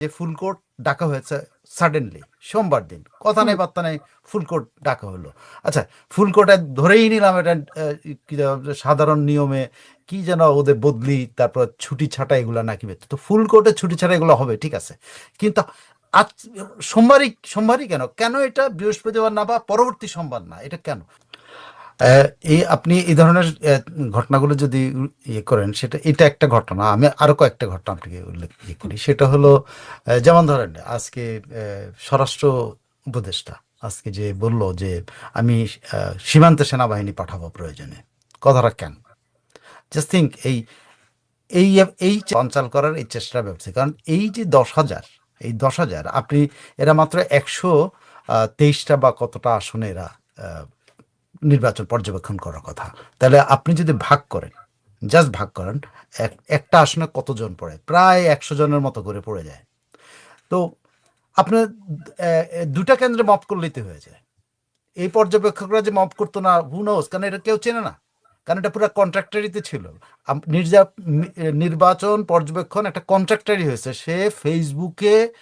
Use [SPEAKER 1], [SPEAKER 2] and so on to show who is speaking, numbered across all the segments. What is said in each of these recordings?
[SPEAKER 1] যে ফুল কোর্ট ডাকা হয়েছে সাডেনলি সোমবার দিন। কথা নেই বার্তা নেই ফুল কোর্ট ডাকা হলো। আচ্ছা ফুল কোর্টে ধরেই নিলাম এটা কি সাধারণ নিয়মে কি যেন ওদের বদলি তারপর ছুটি ছাটা এগুলা নাকি। তো ফুল কোর্টে ছুটি ছাটা এগুলো হবে ঠিক আছে। কিন্তু আজ সোমবারই সোমবারই কেন? কেন এটা বৃহস্পতিবার না বা পরবর্তী সোমবার না? এটা কেন? এই আপনি এই ধরনের ঘটনাগুলো যদি ইয়ে করেন, সেটা, এটা একটা ঘটনা। আমি আরও কয়েকটা ঘটনা আপনাকে উল্লেখ ইয়ে করি। সেটা হলো যেমন ধরেন, আজকে স্বরাষ্ট্র উপদেষ্টা আজকে যে বলল যে আমি সীমান্তে সেনাবাহিনী পাঠাবো প্রয়োজনে, কথাটা কেন? জাস্ট থিঙ্ক এই এই এই অঞ্চল করার এই চেষ্টা ব্যবস্থা। কারণ এই যে দশ হাজার, এই দশ হাজার, আপনি, এরা মাত্র একশো তেইশটা বা কতটা আসনে এরা নির্বাচন পর্যবেক্ষণ করার কথা। তাহলে আপনি যদি ভাগ করেন জাস্ট ভাগ করেন, এক- একটা আসনে কতজন পড়ে? প্রায় একশো জনের মতো করে পড়ে যায়। তো আপনার দুটা কেন্দ্রে মপ করলেই হয়ে যায়। এই পর্যবেক্ষকরা যে মপ করতো না হুনোস কারণ এটা কেউ চেনে না। কারণ এটা পুরো কন্ট্রাক্টারিতে ছিল। নির্বাচন পর্যবেক্ষণ একটা কন্ট্রাক্টারি হয়েছে। সে ফেসবুকে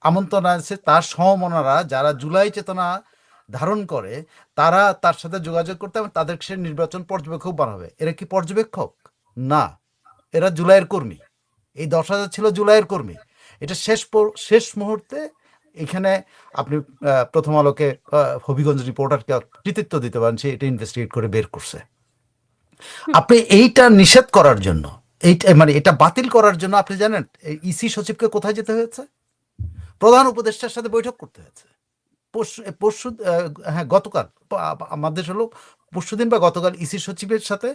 [SPEAKER 1] আমন্ত্রণ আছে তার সমমনারা, যারা জুলাই চেতনা ধারণ করে তারা তার সাথে যোগাযোগ করতে এবং তাদের সে নির্বাচন পর্যবেক্ষক বানাবে। এরা কি পর্যবেক্ষক? না। এরা জুলাইয়ের কর্মী। এই দশ হাজার ছিল জুলাইয়ের কর্মী। এটা শেষ শেষ মুহূর্তে এখানে আপনি প্রথম আলোকে হবিগঞ্জ রিপোর্টারকে কৃতিত্ব দিতে পারেন সে এটা ইনভেস্টিগেট করে বের করছে। আপনি এইটা নিষেধ করার জন্য এইটা মানে এটা বাতিল করার জন্য আপনি জানেন ইসি সচিবকে কোথায় যেতে হয়েছে? প্রধান উপদেষ্টার সাথে বৈঠক করতে হয়েছে। পরশু পরশু হ্যাঁ গতকাল আমাদের হলো পরশুদিন বা গতকাল ইসি সচিবের সাথে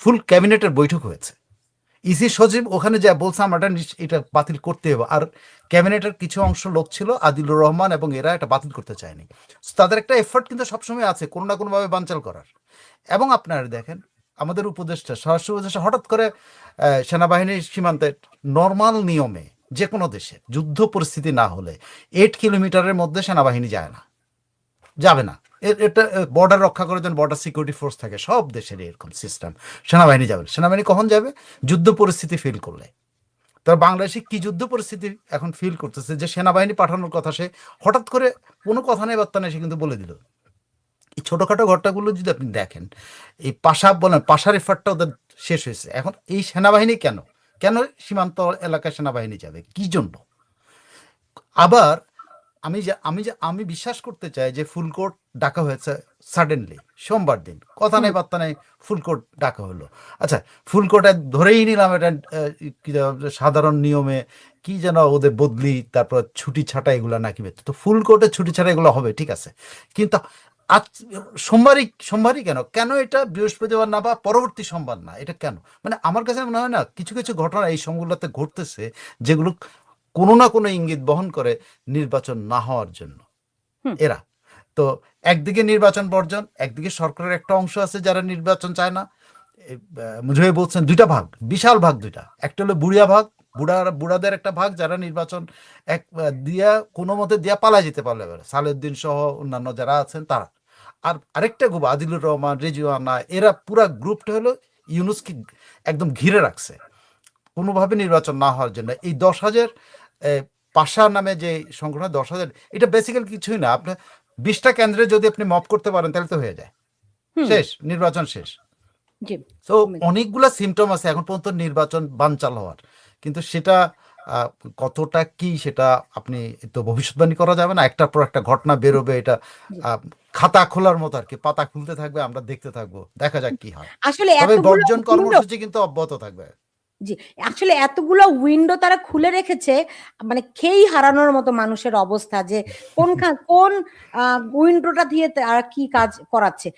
[SPEAKER 1] ফুল ক্যাবিনেটের বৈঠক হয়েছে। ইসি সচিব ওখানে যা বলছে আমরা এটা বাতিল করতে হবে। আর ক্যাবিনেটের কিছু অংশ লোক ছিল, আদিলুর রহমান এবং এরা এটা বাতিল করতে চায়নি। তাদের একটা এফর্ট কিন্তু সবসময় আছে, কোনো না কোনোভাবে বানচাল করার। এবং আপনারা দেখেন, আমাদের উপদেষ্টা, স্বরাষ্ট্র উপদেষ্টা হঠাৎ করে সেনাবাহিনীর সীমান্তে নর্মাল নিয়মে যে কোনো দেশে, যুদ্ধ পরিস্থিতি না হলে এইট কিলোমিটারের মধ্যে সেনাবাহিনী যায় না, যাবে না। এটা বর্ডার রক্ষা করার জন্য বর্ডার সিকিউরিটি ফোর্স থাকে, সব দেশের এরকম সিস্টেম সেনাবাহিনী যাবে সেনাবাহিনী কখন যাবে? যুদ্ধ পরিস্থিতি ফিল করলে। তার বাংলাদেশে কি যুদ্ধ পরিস্থিতি এখন ফিল করতেছে? যে সেনাবাহিনী পাঠানোর কথা সে হঠাৎ করে কোনো কথা নেই, বার্তা নেই, সে কিন্তু বলে দিল। এই ছোটোখাটো ঘটনাগুলো যদি আপনি দেখেন, এই পাশা বলেন পাশার এফার্টটা ওদের শেষ হয়েছে। এখন এই সেনাবাহিনী কেন? কেন সীমান্ত এলাকায় সেনাবাহিনী যাবে? কি জন্য? আবার আমি যে আমি যে আমি বিশ্বাস করতে চাই যে ফুলকোর্ট ডাকা হয়েছে সাডেনলি সোমবার দিন। কথা নেই বার্তা নেই ফুলকোর্ট ডাকা হলো। আচ্ছা ফুলকোর্টে ধরেই নিলাম এটা সাধারণ নিয়মে কি যেন ওদের বদলি তারপর ছুটি ছাটা এগুলা নাকি তো ফুলকোর্টে ছুটি ছাটা এগুলো হবে ঠিক আছে। কিন্তু আজ সোমবারই সোমবারই কেন? কেন এটা বৃহস্পতিবার না বা পরবর্তী সোমবার না? এটা কেন? মানে আমার কাছে মনে হয় না কিছু কিছু ঘটনা এই সময়গুলোতে ঘটতেছে যেগুলো কোনো না কোনো ইঙ্গিত বহন করে নির্বাচন না হওয়ার জন্য। এরা। তো একদিকে নির্বাচন বর্জন একদিকে সরকারের একটা অংশ আছে যারা নির্বাচন চায় না। এ, বলছেন দুইটা ভাগ বিশাল ভাগ দুইটা। একটা হলো বুড়িয়া ভাগ বুড়া বুড়াদের একটা ভাগ যারা নির্বাচন এক দিয়া কোনো মতে দিয়া পালা যেতে পারলে সালেউদ্দিন সহ অন্যান্য যারা আছেন তারা। আর আরেকটা গ্রুপ আদিলুর রহমান রেজুয়ানা এরা পুরা গ্রুপটা হলো ইউনুসকে একদম ঘিরে রাখছে। কোনোভাবে নির্বাচন না হওয়ার জন্য। এই দশ হাজার পাশা নামে যে সংগঠন দশ হাজার এটা বেসিক্যাল কিছুই না। আপনার বিশটা কেন্দ্রে যদি আপনি মপ করতে পারেন তাহলে তো হয়ে যায়। শেষ নির্বাচন শেষ। তো অনেকগুলা সিমটম আছে। এখন পর্যন্ত নির্বাচন বানচাল হওয়ার। কিন্তু সেটা কতটা কি সেটা আপনি তো ভবিষ্যৎবাণী করা যাবে না একটার পর একটা ঘটনা বেরোবে এটা খাতা খোলার মতো আর কি পাতা খুলতে থাকবে আমরা দেখতে থাকব দেখা যাক কি হয়।
[SPEAKER 2] আসলে
[SPEAKER 1] তবে বর্জন কর্মসূচি কিন্তু অব্যাহত থাকবে।
[SPEAKER 2] জি আসলে এতগুলো উইন্ডো তারা খুলে রেখেছে মানে খেই হারানোর মতো মানুষের অবস্থা যে কোন কোন উইন্ডোটা দিয়ে তারা কি কাজ করাচ্ছে।